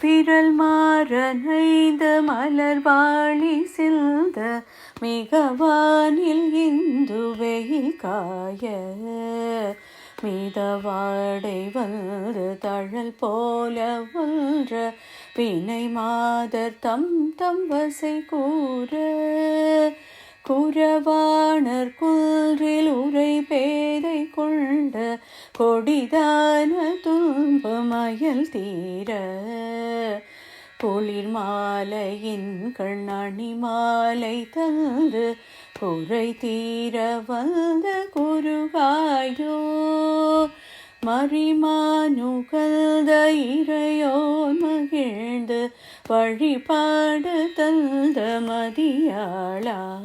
பிறல் மாறனைந்த மலர்வாழி சிந்த மிகவானில் இந்து வெயில் காய. மிதவாடை வந்து தழல் போல ஒன்ற பிணை மாதர் தம் தம் வசை கூற. குரவாணர் குன்றில் கொடிதான துன்பமயல் தீர குளிர் மாலையின் கண்ணாணி மாலை தந்து குறை தீர வந்த குருகாயோ மறிமானுகழ்ந்த இறையோன் மகிழ்ந்து வழிபாடு தந்த மதியாளா.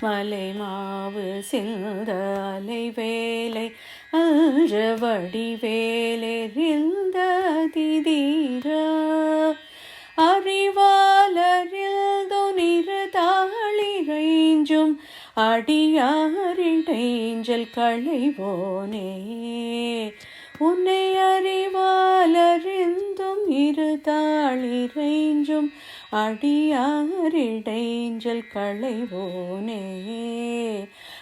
மலை மாவு சிந்த அலைவேலை அன்ற வடிவேலெறிந்த திதீரா. அறிவாளரில் துணிறு தாளிரைஞ்சும் அடியாரிடைஞ்சல் களைவோனே. உன்னை அறிவாலறிந்தும் இருதாளிரைஞ்சும் அடியாரிடைஞ்சல் களைவோனே.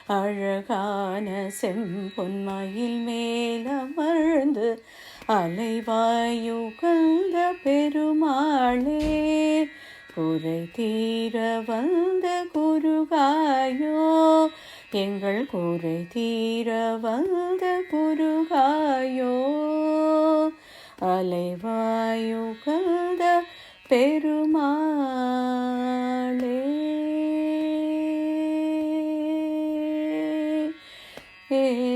அழகான செம்பொன்மையில் மேலமர்ந்து அலைவாயுகந்த பெருமாளே. குறை தீர வந்த கு முருகாயோ எங்கள் குறை தீர வந்த முருகாயோ அலைவாயோ கந்த பெருமாளே. ஏ